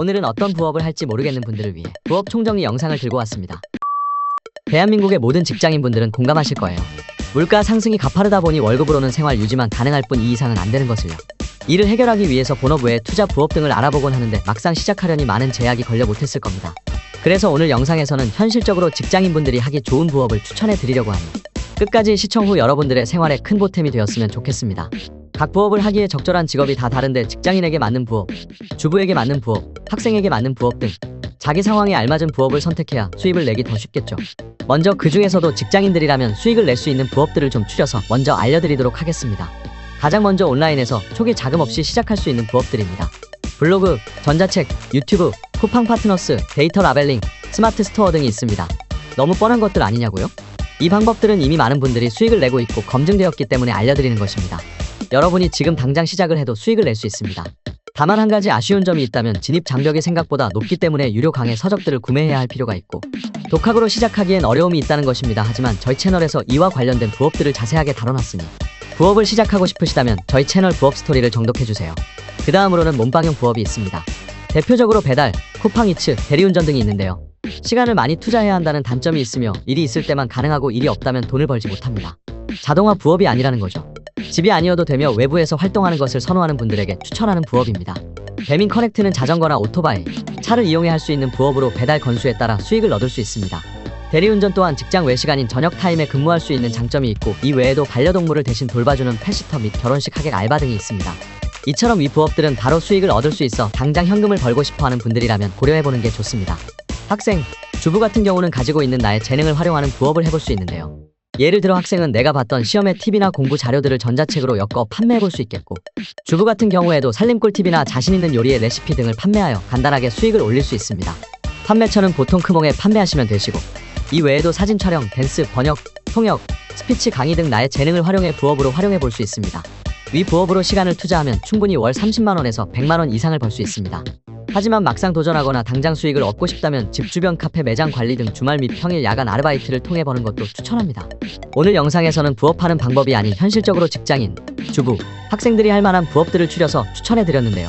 오늘은 어떤 부업을 할지 모르겠는 분들을 위해 부업 총정리 영상을 들고 왔습니다. 대한민국의 모든 직장인분들은 공감하실 거예요. 물가 상승이 가파르다 보니 월급으로는 생활 유지만 가능할 뿐 이 이상은 안 되는 것을요. 이를 해결하기 위해서 본업 외에 투자 부업 등을 알아보곤 하는데 막상 시작하려니 많은 제약이 걸려 못했을 겁니다. 그래서 오늘 영상에서는 현실적으로 직장인분들이 하기 좋은 부업을 추천해 드리려고 하니 끝까지 시청 후 여러분들의 생활에 큰 보탬이 되었으면 좋겠습니다. 각 부업을 하기에 적절한 직업이 다 다른데 직장인에게 맞는 부업, 주부에게 맞는 부업, 학생에게 맞는 부업 등 자기 상황에 알맞은 부업을 선택해야 수입을 내기 더 쉽겠죠. 먼저 그 중에서도 직장인들이라면 수익을 낼 수 있는 부업들을 좀 추려서 먼저 알려드리도록 하겠습니다. 가장 먼저 온라인에서 초기 자금 없이 시작할 수 있는 부업들입니다. 블로그, 전자책, 유튜브, 쿠팡 파트너스, 데이터 라벨링, 스마트 스토어 등이 있습니다. 너무 뻔한 것들 아니냐고요? 이 방법들은 이미 많은 분들이 수익을 내고 있고 검증되었기 때문에 알려드리는 것입니다. 여러분이 지금 당장 시작을 해도 수익을 낼 수 있습니다. 다만 한 가지 아쉬운 점이 있다면 진입 장벽이 생각보다 높기 때문에 유료 강의 서적들을 구매해야 할 필요가 있고 독학으로 시작하기엔 어려움이 있다는 것입니다. 하지만 저희 채널에서 이와 관련된 부업들을 자세하게 다뤄놨으니 부업을 시작하고 싶으시다면 저희 채널 부업 스토리를 정독해주세요. 그 다음으로는 몸빵용 부업이 있습니다. 대표적으로 배달, 쿠팡이츠, 대리운전 등이 있는데요. 시간을 많이 투자해야 한다는 단점이 있으며 일이 있을 때만 가능하고 일이 없다면 돈을 벌지 못합니다. 자동화 부업이 아니라는 거죠. 집이 아니어도 되며 외부에서 활동하는 것을 선호하는 분들에게 추천하는 부업입니다. 배민 커넥트는 자전거나 오토바이, 차를 이용해 할 수 있는 부업으로 배달 건수에 따라 수익을 얻을 수 있습니다. 대리운전 또한 직장 외 시간인 저녁 타임에 근무할 수 있는 장점이 있고 이 외에도 반려동물을 대신 돌봐주는 펫시터 및 결혼식 하객 알바 등이 있습니다. 이처럼 이 부업들은 바로 수익을 얻을 수 있어 당장 현금을 벌고 싶어 하는 분들이라면 고려해보는 게 좋습니다. 학생, 주부 같은 경우는 가지고 있는 나의 재능을 활용하는 부업을 해볼 수 있는데요. 예를 들어 학생은 내가 봤던 시험의 팁이나 공부 자료들을 전자책으로 엮어 판매해볼 수 있겠고 주부 같은 경우에도 살림꿀 팁이나 자신 있는 요리의 레시피 등을 판매하여 간단하게 수익을 올릴 수 있습니다. 판매처는 보통 크몽에 판매하시면 되시고 이 외에도 사진 촬영, 댄스, 번역, 통역, 스피치 강의 등 나의 재능을 활용해 부업으로 활용해 볼 수 있습니다. 위 부업으로 시간을 투자하면 충분히 월 30만원에서 100만원 이상을 벌 수 있습니다. 하지만 막상 도전하거나 당장 수익을 얻고 싶다면 집 주변 카페 매장 관리 등 주말 및 평일 야간 아르바이트를 통해 버는 것도 추천합니다. 오늘 영상에서는 부업하는 방법이 아닌 현실적으로 직장인, 주부, 학생들이 할 만한 부업들을 추려서 추천해 드렸는데요.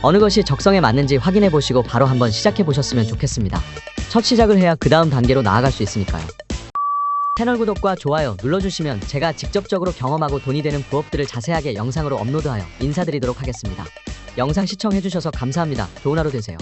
어느 것이 적성에 맞는지 확인해 보시고 바로 한번 시작해 보셨으면 좋겠습니다. 첫 시작을 해야 그 다음 단계로 나아갈 수 있으니까요. 채널 구독과 좋아요 눌러주시면 제가 직접적으로 경험하고 돈이 되는 부업들을 자세하게 영상으로 업로드하여 인사드리도록 하겠습니다. 영상 시청해주셔서 감사합니다. 좋은 하루 되세요.